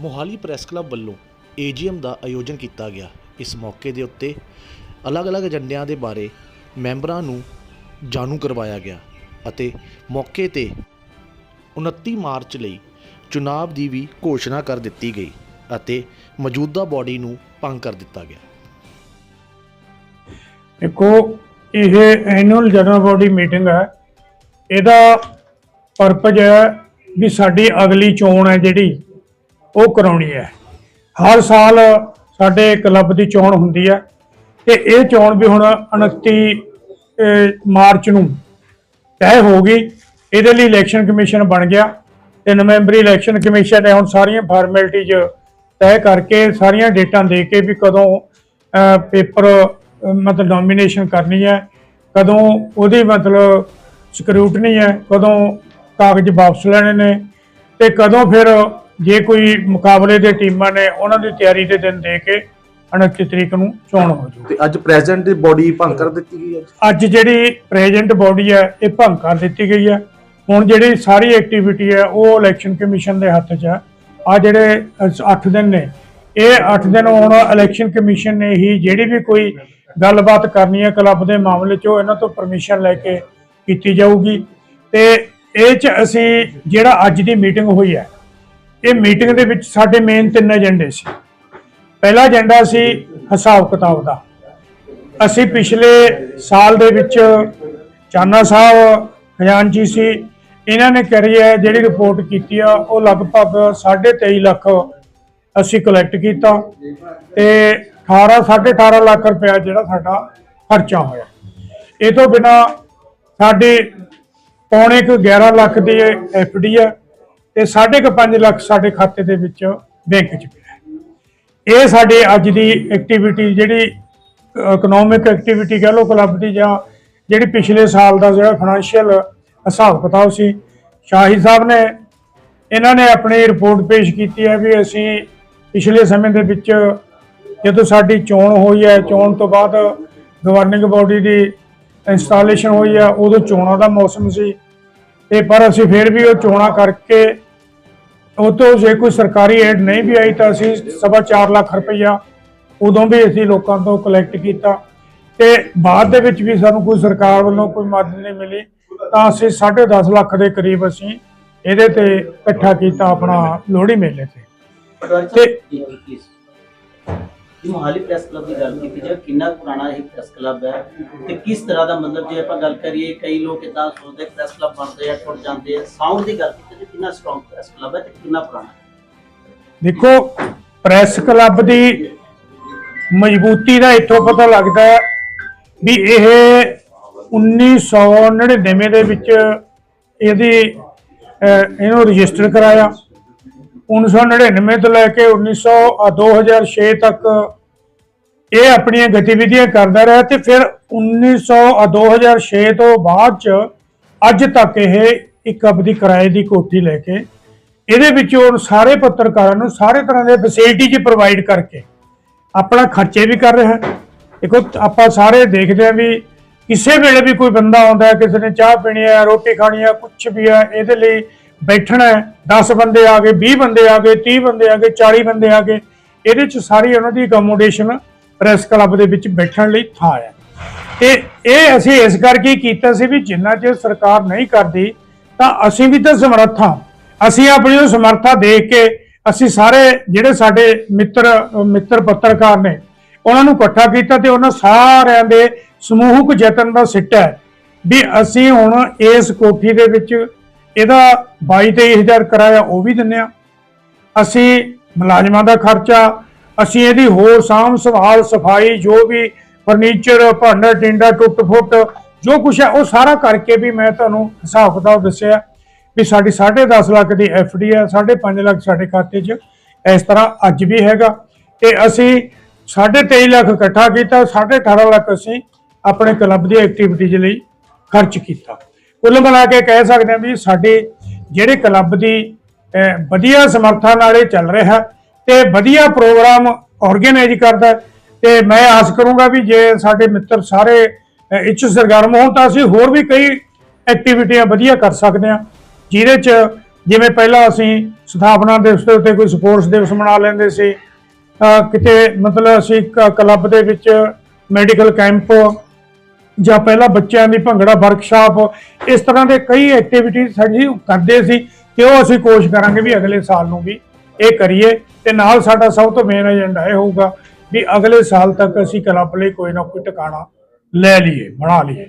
Mohali press club ਵੱਲੋਂ ਏਜੀਐਮ ਦਾ ਆਯੋਜਨ ਕੀਤਾ ਗਿਆ। ਇਸ ਮੌਕੇ ਦੇ ਉੱਤੇ ਅਲੱਗ-ਅਲੱਗ ਏਜੰਡਿਆਂ ਦੇ ਬਾਰੇ ਮੈਂਬਰਾਂ ਨੂੰ ਜਾਣੂ ਕਰਵਾਇਆ ਗਿਆ ਅਤੇ ਮੌਕੇ ਤੇ 29 ਮਾਰਚ ਲਈ ਚੁਣਾਵ ਦੀ ਵੀ ਘੋਸ਼ਣਾ ਕਰ ਦਿੱਤੀ ਗਈ ਅਤੇ ਮੌਜੂਦਾ ਬਾਡੀ ਨੂੰ ਭੰਗ ਕਰ ਦਿੱਤਾ ਗਿਆ। ਦੇਖੋ, ਇਹ ਐਨੂਅਲ ਜਨਰਲ ਬਾਡੀ ਮੀਟਿੰਗ ਹੈ। ਇਹਦਾ ਪਰਪਸ ਹੈ ਵੀ ਸਾਡੀ ਅਗਲੀ ਚੋਣ ਹੈ ਜਿਹੜੀ। ਉਹ ਕਰਾਉਣੀ ਹੈ। ਹਰ ਸਾਲ ਸਾਡੇ ਕਲੱਬ ਦੀ ਚੋਣ ਹੁੰਦੀ ਹੈ ਤੇ ਇਹ ਚੋਣ ਵੀ ਹੁਣ 29 ਮਾਰਚ ਨੂੰ ਤੈਅ ਹੋ ਗਈ। ਇਹਦੇ ਲਈ ਇਲੈਕਸ਼ਨ ਕਮਿਸ਼ਨ ਬਣ ਗਿਆ। ਤਿੰਨ ਨਵੰਬਰੀ ਇਲੈਕਸ਼ਨ ਕਮਿਸ਼ਨ ਨੇ ਹੁਣ ਸਾਰੀਆਂ ਫਾਰਮੈਲਿਟੀਜ਼ ਤੈਅ ਕਰਕੇ ਸਾਰੀਆਂ ਡੇਟਾਂ ਦੇ ਕੇ ਵੀ ਕਦੋਂ ਪੇਪਰ ਮਤਲਬ ਨੋਮੀਨੇਸ਼ਨ ਕਰਨੀ ਹੈ, ਕਦੋਂ ਉਹਦੀ ਮਤਲਬ ਸਕਰੂਟਨੀ ਹੈ, ਕਦੋਂ ਕਾਗਜ਼ ਵਾਪਸ ਲੈਣੇ ਨੇ ਤੇ ਕਦੋਂ ਫਿਰ ਜੇ ਕੋਈ ਮੁਕਾਬਲੇ ਦੇ ਟੀਮਾਂ ਨੇ ਉਹਨਾਂ ਦੀ ਤਿਆਰੀ ਦੇ ਦਿਨ ਦੇ ਕੇ 29 ਤਰੀਕ ਨੂੰ ਚੋਣ ਹੋ ਜੂ ਤੇ ਅੱਜ ਪ੍ਰੈਜ਼ੈਂਟ ਦੀ ਬੋਡੀ ਭੰਗ ਕਰ ਦਿੱਤੀ ਗਈ ਹੈ ਅੱਜ ਜਿਹੜੀ ਪ੍ਰੈਜ਼ੈਂਟ ਬਾਡੀ ਹੈ ਇਹ ਭੰਗ ਕਰ ਦਿੱਤੀ ਗਈ ਹੈ। ਹੁਣ ਜਿਹੜੀ ਸਾਰੀ ਐਕਟੀਵਿਟੀ ਹੈ ਉਹ ਇਲੈਕਸ਼ਨ ਕਮਿਸ਼ਨ ਦੇ ਹੱਥ 'ਚ ਹੈ। ਆ ਜਿਹੜੇ 8 ਦਿਨ ਨੇ ਇਹ 8 ਦਿਨ ਹੁਣ ਇਲੈਕਸ਼ਨ ਕਮਿਸ਼ਨ ਨੇ ਹੀ ਜਿਹੜੀ ਵੀ ਕੋਈ ਗੱਲਬਾਤ ਕਰਨੀ ਹੈ ਕਲੱਬ ਦੇ ਮਾਮਲੇ 'ਚ ਉਹ ਇਹਨਾਂ ਤੋਂ ਪਰਮਿਸ਼ਨ ਲੈ ਕੇ ਕੀਤੀ ਜਾਊਗੀ। ਤੇ ਇਹ 'ਚ ਅਸੀਂ ਜਿਹੜਾ ਅੱਜ ਦੀ ਮੀਟਿੰਗ ਹੋਈ ਹੈ ਇਹ ਮੀਟਿੰਗ ਦੇ ਵਿੱਚ ਸਾਡੇ ਮੇਨ ਤਿੰਨ ਏਜੰਡੇ ਸੀ। ਪਹਿਲਾ ਏਜੰਡਾ ਸੀ ਹਿਸਾਬ ਕਿਤਾਬ ਦਾ। ਅਸੀਂ ਪਿਛਲੇ ਸਾਲ ਦੇ ਵਿੱਚ ਚਾਨਾ ਸਾਹਿਬ ਖਜ਼ਾਨਚੀ ਸੀ, ਇਹਨਾਂ ਨੇ ਕਰੀ ਹੈ ਜਿਹੜੀ ਰਿਪੋਰਟ ਕੀਤੀ ਆ, ਉਹ ਲਗਭਗ 23.5 ਲੱਖ ਅਸੀਂ ਕਲੈਕਟ ਕੀਤਾ ਤੇ 18 18.5 ਲੱਖ ਰੁਪਇਆ ਜਿਹੜਾ ਸਾਡਾ ਖਰਚਾ ਹੋਇਆ। ਇਹ ਤੋਂ ਬਿਨਾ ਸਾਡੇ ਪੌਣੇ ਕੁ 11 ਲੱਖ ਦੀ ਐਫਡੀ ਹੈ ਤੇ 5.5 ਲੱਖ ਸਾਡੇ ਖਾਤੇ ਦੇ ਵਿੱਚ ਬੈਂਕ 'ਚ ਪਿਆ ਇਹ ਸਾਡੇ ਅੱਜ ਦੀ ਐਕਟੀਵਿਟੀ ਜਿਹੜੀ ਇਕਨੋਮਿਕ ਐਕਟੀਵਿਟੀ ਕਹ ਲਓ ਕਲੱਬ ਦੀ ਜਾਂ ਜਿਹੜੀ ਪਿਛਲੇ ਸਾਲ ਦਾ ਜਿਹੜਾ ਫਾਈਨੈਂਸ਼ੀਅਲ ਹਿਸਾਬ ਕਿਤਾਬ ਸੀ, ਸ਼ਾਹੀ ਸਾਹਿਬ ਨੇ, ਇਹਨਾਂ ਨੇ ਆਪਣੀ ਰਿਪੋਰਟ ਪੇਸ਼ ਕੀਤੀ ਹੈ ਵੀ ਅਸੀਂ ਪਿਛਲੇ ਸਮੇਂ ਦੇ ਵਿੱਚ ਜਦੋਂ ਸਾਡੀ ਚੋਣ ਹੋਈ ਹੈ, ਚੋਣ ਤੋਂ ਬਾਅਦ ਗਵਰਨਿੰਗ ਬਾਡੀ ਦੀ ਇੰਸਟਾਲੇਸ਼ਨ ਹੋਈ ਹੈ, ਉਦੋਂ ਚੋਣਾਂ ਦਾ ਮੌਸਮ ਸੀ। ਤੇ ਪਰ ਅਸੀਂ ਫਿਰ ਵੀ ਉਹ ਚੋਣਾਂ ਕਰਕੇ ਉਹ ਤੋਂ ਜੇ ਕੋਈ ਸਰਕਾਰੀ ਏਡ ਨਹੀਂ ਵੀ ਆਈ ਤਾਂ ਅਸੀਂ ਸਵਾ ਚਾਰ ਲੱਖ ਰੁਪਈਆ ਉਦੋਂ ਵੀ ਅਸੀਂ ਲੋਕਾਂ ਤੋਂ ਕਲੈਕਟ ਕੀਤਾ। ਤੇ ਬਾਅਦ ਦੇ ਵਿੱਚ ਵੀ ਸਾਨੂੰ ਕੋਈ ਸਰਕਾਰ ਵੱਲੋਂ ਕੋਈ ਮਦਦ ਨਹੀਂ ਮਿਲੀ ਤਾਂ ਅਸੀਂ 10.5 ਲੱਖ ਦੇ ਕਰੀਬ ਅਸੀਂ ਇਹਦੇ ਤੇ ਇਕੱਠਾ ਕੀਤਾ ਆਪਣਾ ਲੋਹੜੀ ਮੇਲੇ ਤੇ। ਤੇ- ਜੀ ਜੀ ਮੋਹਾਲੀ ਪ੍ਰੈਸ ਕਲੱਬ ਦੀ ਗੱਲ ਕੀਤੀ ਜਾਏ ਕਿੰਨਾ ਪੁਰਾਣਾ ਇਹ ਪ੍ਰੈਸ ਕਲੱਬ ਹੈ ਤੇ ਕਿਸ ਤਰ੍ਹਾਂ ਦਾ ਮਤਲਬ ਜੇ ਆਪਾਂ ਗੱਲ ਕਰੀਏ ਕਈ ਲੋਕ ਇਦਾਂ ਸੋਚਦੇ ਪ੍ਰੈਸ ਕਲੱਬ ਬਣਦੇ ਆ ਟੁੱਟ ਜਾਂਦੇ ਆ। ਸਾਊਂਡ ਦੀ ਗੱਲ ਕੀਤੀ ਕਿੰਨਾ ਸਟਰੋਂਗ ਪ੍ਰੈਸ ਕਲੱਬ ਹੈ ਤੇ ਕਿੰਨਾ ਪੁਰਾਣਾ? ਹੈ ਦੇਖੋ ਪ੍ਰੈਸ ਕਲੱਬ ਦੀ ਮਜ਼ਬੂਤੀ ਦਾ ਇੱਥੋਂ ਪਤਾ ਲੱਗਦਾ ਹੈ ਵੀ ਇਹ 1999 ਦੇ ਵਿੱਚ ਇਹਦੀ ਇਹਨੂੰ ਰਜਿਸਟਰ ਕਰਾਇਆ। 1999 ਤੋਂ ਲੈ ਕੇ 1900 ਅ, 2006 ਤੱਕ ਇਹ ਆਪਣੀਆਂ ਗਤੀਵਿਧੀਆਂ ਕਰਦਾ ਰਿਹਾ ਤੇ ਫਿਰ 1900 ਅ, 2006 ਤੋਂ ਬਾਅਦ ਚ ਅੱਜ ਤੱਕ ਇਹ ਇੱਕ ਆਪਦੀ ਕਿਰਾਏ ਦੀ ਕੋਠੀ ਲੈ ਕੇ, ਇਹਦੇ ਵਿੱਚ ਉਹ ਸਾਰੇ ਪੱਤਰਕਾਰਾਂ ਨੂੰ ਸਾਰੇ ਤਰ੍ਹਾਂ ਦੇ ਫੈਸਿਲਿਟੀ ਜੀ ਪ੍ਰੋਵਾਈਡ ਕਰਕੇ ਆਪਣਾ ਖਰਚੇ ਵੀ ਕਰ ਰਿਹਾ। ਦੇਖੋ, ਆਪਾਂ ਸਾਰੇ ਦੇਖਦੇ ਆ ਵੀ ਕਿਸੇ ਵੇਲੇ ਵੀ ਕੋਈ ਬੰਦਾ ਆਉਂਦਾ ਹੈ, ਕਿਸੇ ਨੇ ਚਾਹ ਪੀਣੀ ਹੈ, ਰੋਟੀ ਖਾਣੀ ਹੈ ਕੁਝ ਵੀ ਹੈ, ਇਹਦੇ ਲਈ ਬੈਠਣਾ ਹੈ 10 ਬੰਦੇ ਆ ਗਏ 20 ਬੰਦੇ ਆ ਗਏ 30 ਬੰਦੇ ਆ ਗਏ 40 ਬੰਦੇ ਆ ਗਏ, ਇਹਦੇ ਚ ਸਾਰੀ ਉਹਨਾਂ ਦੀ ਅਕਮੋਡੇਸ਼ਨ ਪ੍ਰੈਸ ਕਲੱਬ ਦੇ ਵਿੱਚ ਬੈਠਣ ਲਈ ਥਾਂ ਹੈ। ਤੇ ਇਹ ਅਸੀਂ ਇਸ ਕਰਕੇ ਕੀਤਾ ਸੀ ਵੀ ਜਿੰਨਾ ਚਿਰ ਸਰਕਾਰ ਨਹੀਂ ਕਰਦੀ ਤਾਂ ਅਸੀਂ ਵੀ ਤਾਂ ਸਮਰੱਥ ਹਾਂ। ਅਸੀਂ ਆਪਣੀ ਉਹ ਸਮਰੱਥਾ ਦੇਖ ਕੇ ਅਸੀਂ ਸਾਰੇ ਜਿਹੜੇ ਸਾਡੇ ਮਿੱਤਰ ਮਿੱਤਰ ਪੱਤਰਕਾਰ ਨੇ, ਉਹਨਾਂ ਨੂੰ ਇਕੱਠਾ ਕੀਤਾ ਤੇ ਉਹਨਾਂ ਸਾਰਿਆਂ ਦੇ ਸਮੂਹਕ ਯਤਨ ਦਾ ਸਿੱਟਾ ਹੈ ਵੀ ਅਸੀਂ ਹੁਣ ਇਸ ਕੋਠੀ ਦੇ ਵਿੱਚ ਇਹਦਾ 22 23000 ਕਿਰਾਇਆ ਉਹ ਵੀ ਦਿੰਨੇ ਆ ਅਸੀਂ ਮੁਲਾਜ਼ਮਾਂ ਦਾ ਖਰਚਾ, ਅਸੀਂ ਇਹਦੀ ਹੋਰ ਸਾਂਭ ਸੰਭਾਲ, ਸਫ਼ਾਈ, ਜੋ ਵੀ ਫਰਨੀਚਰ, ਭਾਂਡਾ, ਟਿੰਡਾ ਟੁੱਟ ਫੁੱਟ ਜੋ ਕੁਛ ਹੈ, ਉਹ ਸਾਰਾ ਕਰਕੇ ਵੀ ਮੈਂ ਤੁਹਾਨੂੰ ਹਿਸਾਬ ਕਿਤਾਬ ਦੱਸਿਆ ਵੀ ਸਾਡੀ 10.5 ਲੱਖ ਦੀ ਡੀ ਹੈ 5.5 ਲੱਖ ਸਾਡੇ ਖਾਤੇ 'ਚ, ਇਸ ਤਰ੍ਹਾਂ ਅੱਜ ਵੀ ਹੈਗਾ। ਤੇ ਅਸੀਂ 23 ਲੱਖ ਇਕੱਠਾ ਕੀਤਾ 18.5 ਲੱਖ ਅਸੀਂ ਆਪਣੇ ਕਲੱਬ ਦੀ ਐਕਟੀਵਿਟੀਜ਼ ਲਈ ਖਰਚ ਕੀਤਾ। ਕੁੱਲ ਮਿਲਾ ਕੇ ਕਹਿ ਸਕਦੇ ਹਾਂ ਵੀ ਸਾਡੇ ਜਿਹੜੇ ਕਲੱਬ ਦੀ ਵਧੀਆ ਸਮਰਥਾ ਨਾਲ ਇਹ ਚੱਲ ਰਿਹਾ ਤੇ ਵਧੀਆ ਪ੍ਰੋਗਰਾਮ ਆਰਗੇਨਾਈਜ਼ ਕਰਦਾ। ਹੈ ਤੇ ਮੈਂ ਆਸ ਕਰੂੰਗਾ ਵੀ ਜੇ ਸਾਡੇ ਮਿੱਤਰ ਸਾਰੇ ਅਹ, ਸਰਗਰਮ ਹੋਣ ਤਾਂ ਅਸੀਂ ਹੋਰ ਵੀ ਕਈ ਐਕਟੀਵਿਟੀਆਂ ਵਧੀਆ ਕਰ ਸਕਦੇ ਹਾਂ। ਜਿਹਦੇ ਚ ਜਿਵੇਂ ਪਹਿਲਾਂ ਅਸੀਂ ਸਥਾਪਨਾ ਦਿਵਸ ਦੇ ਉੱਤੇ ਕੋਈ ਸਪੋਰਟਸ ਦਿਵਸ ਮਨਾ ਲੈਂਦੇ ਸੀ। ਕਿਤੇ ਮਤਲਬ ਅਸੀਂ ਕ- ਕਲੱਬ ਦੇ ਵਿੱਚ ਮੈਡੀਕਲ ਕੈਂਪ ਜਾਂ ਪਹਿਲਾਂ ਬੱਚਿਆਂ ਦੀ ਭੰਗੜਾ ਵਰਕਸ਼ਾਪ ਇਸ ਤਰ੍ਹਾਂ ਦੇ ਕਈ ਐਕਟੀਵਿਟੀਜ਼ ਸਾਡੀ ਕਰਦੇ ਸੀ ਤੇ ਉਹ ਅਸੀਂ ਕੋਸ਼ਿਸ਼ ਕਰਾਂਗੇ ਵੀ ਅਗਲੇ ਸਾਲ ਨੂੰ ਵੀ ਇਹ ਕਰੀਏ ਤੇ ਨਾਲ ਸਾਡਾ ਸਭ ਤੋਂ ਮੇਨ ਏਜੰਡਾ ਇਹ ਹੋਊਗਾ ਵੀ ਅਗਲੇ ਸਾਲ ਤੱਕ ਅਸੀਂ ਕਲੱਬ ਲਈ ਕੋਈ ਨਾ ਕੋਈ ਟਿਕਾਣਾ ਲੈ ਲਈਏ ਬਣਾ ਲਈਏ।